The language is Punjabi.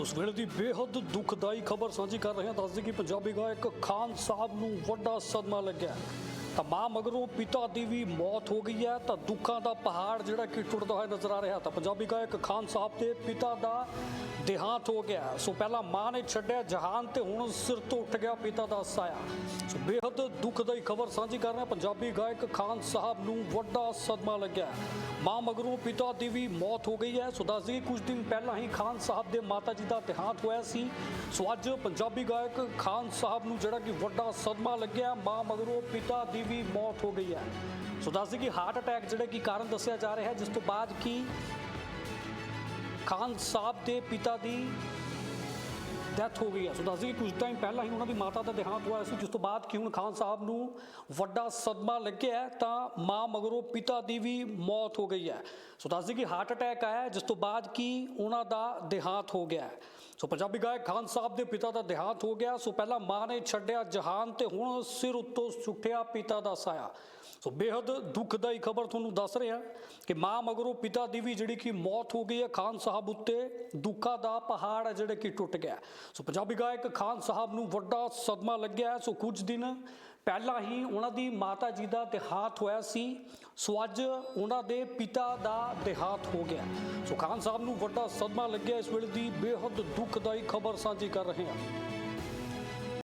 ਉਸ ਵੇਲੇ ਦੀ ਬੇਹੱਦ ਦੁਖਦਾਈ ਖਬਰ ਸਾਂਝੀ ਕਰ ਰਹੇ ਹਾਂ। ਦੱਸਦੇ ਕਿ ਪੰਜਾਬੀ ਗਾਇਕ ਖਾਨ ਸਾਹਿਬ ਨੂੰ ਵੱਡਾ ਸਦਮਾ ਲੱਗਿਆ। ਤਾਂ ਮਾਂ ਮਗਰੋਂ ਪਿਤਾ ਦੀ ਵੀ ਮੌਤ ਹੋ ਗਈ ਹੈ, ਤਾਂ ਦੁੱਖਾਂ ਦਾ ਪਹਾੜ ਜਿਹੜਾ ਕਿ ਟੁੱਟਦਾ ਹੋਇਆ ਨਜ਼ਰ ਆ ਰਿਹਾ ਤਾਂ ਪੰਜਾਬੀ ਗਾਇਕ ਖਾਨ ਸਾਹਿਬ ਦੇ ਪਿਤਾ ਦਾ ਦੇਹਾਂਤ ਹੋ ਗਿਆ ਸੋ ਪਹਿਲਾਂ ਮਾਂ ਨੇ ਛੱਡਿਆ ਜਹਾਨ ਤੇ ਹੁਣ ਸਿਰ ਤੋਂ ਉੱਠ ਗਿਆ ਪਿਤਾ ਦਾ ਸਾਇਆ। ਸੋ ਬੇਹੱਦ ਦੁਖਦਾਈ ਖਬਰ ਸਾਂਝੀ ਕਰ ਰਿਹਾ ਪੰਜਾਬੀ ਗਾਇਕ ਖਾਨ ਸਾਹਿਬ ਨੂੰ ਵੱਡਾ ਸਦਮਾ ਲੱਗਿਆ ਮਾਂ ਮਗਰੋਂ ਪਿਤਾ ਦੀ ਵੀ ਮੌਤ ਹੋ ਗਈ ਹੈ। ਸੋ ਦੱਸ ਦਈਏ, ਕੁਝ ਦਿਨ ਪਹਿਲਾਂ ਹੀ ਖਾਨ ਸਾਹਿਬ ਦੇ ਮਾਤਾ ਜੀ ਦਾ ਦੇਹਾਂਤ ਹੋਇਆ ਸੀ। ਸੋ ਅੱਜ ਪੰਜਾਬੀ ਗਾਇਕ ਖਾਨ ਸਾਹਿਬ ਨੂੰ ਜਿਹੜਾ ਕਿ ਵੱਡਾ ਸਦਮਾ ਲੱਗਿਆ ਮਾਂ ਮਗਰੋਂ ਪਿਤਾ ਦੀ ਵੀ ਮੌਤ ਹੋ ਗਈ ਹੈ। ਸੋ ਦੱਸ ਕਿ ਹਾਰਟ ਅਟੈਕ ਜਿਹੜਾ ਕਿ ਕਾਰਨ ਦੱਸਿਆ ਜਾ ਰਿਹਾ ਹੈ, ਜਿਸ ਤੋਂ ਬਾਅਦ ਕੀ ਖਾਨ ਸਾਹਿਬ ਦੇ ਪਿਤਾ ਦੀ ਡੈਥ ਹੋ ਗਈ ਹੈ। ਸੋ ਦੱਸਦੀ ਕੁਝ ਟਾਈਮ ਪਹਿਲਾਂ ਹੀ ਉਹਨਾਂ ਦੀ ਮਾਤਾ ਦਾ ਦੇਹਾਂਤ ਹੋਇਆ ਸੀ, ਜਿਸ ਤੋਂ ਬਾਅਦ ਕਿ ਹੁਣ ਖਾਨ ਸਾਹਿਬ ਨੂੰ ਵੱਡਾ ਸਦਮਾ ਲੱਗਿਆ ਤਾਂ ਮਾਂ ਮਗਰੋਂ ਪਿਤਾ ਦੀ ਵੀ ਮੌਤ ਹੋ ਗਈ ਹੈ। ਸੋ ਦੱਸਦੀ ਕਿ ਹਾਰਟ ਅਟੈਕ ਆਇਆ ਜਿਸ ਤੋਂ ਬਾਅਦ ਕਿ ਉਹਨਾਂ ਦਾ ਦੇਹਾਂਤ ਹੋ ਗਿਆ ਸੋ ਪੰਜਾਬੀ ਗਾਇਕ ਖਾਨ ਸਾਹਿਬ ਦੇ ਪਿਤਾ ਦਾ ਦੇਹਾਂਤ ਹੋ ਗਿਆ। ਸੋ ਪਹਿਲਾਂ ਮਾਂ ਨੇ ਛੱਡਿਆ ਜਹਾਨ ਤੇ ਹੁਣ ਸਿਰ ਉੱਤੋਂ ਸੁੱਟਿਆ ਪਿਤਾ ਦਾ ਸਾਇਆ। ਸੋ ਬੇहद ਦੁਖਦਾਈ ਖਬਰ ਤੁਹਾਨੂੰ ਦੱਸ ਰਿਹਾ ਕਿ ਮਾਂ ਮਗਰੋਂ ਪਿਤਾ ਦੀ ਵੀ ਜਿਹੜੀ ਕਿ ਮੌਤ ਹੋ ਗਈ ਹੈ, ਖਾਨ ਸਾਹਿਬ ਉੱਤੇ ਦੁੱਖਾਂ ਦਾ ਪਹਾੜ ਹੈ ਜਿਹੜੇ ਕਿ ਟੁੱਟ ਗਿਆ ਸੋ ਪੰਜਾਬੀ ਗਾਇਕ ਖਾਨ ਸਾਹਿਬ ਨੂੰ ਵੱਡਾ ਸਦਮਾ ਲੱਗਿਆ ਸੋ ਕੁਝ ਦਿਨ ਪਹਿਲਾਂ ਹੀ ਉਹਨਾਂ ਦੀ ਮਾਤਾ ਜੀ ਦਾ ਦੇਹਾਤ ਹੋਇਆ ਸੀ। ਸੋ ਅੱਜ ਉਹਨਾਂ ਦੇ ਪਿਤਾ ਦਾ ਦੇਹਾਤ ਹੋ ਗਿਆ। ਸੋ ਖਾਨ ਸਾਹਿਬ ਨੂੰ ਵੱਡਾ ਸਦਮਾ ਲੱਗਿਆ। ਇਸ ਵੇਲੇ ਦੀ ਬੇहद ਦੁਖਦਾਈ ਖਬਰ ਸਾਂਝੀ ਕਰ ਰਹੇ ਹਾਂ।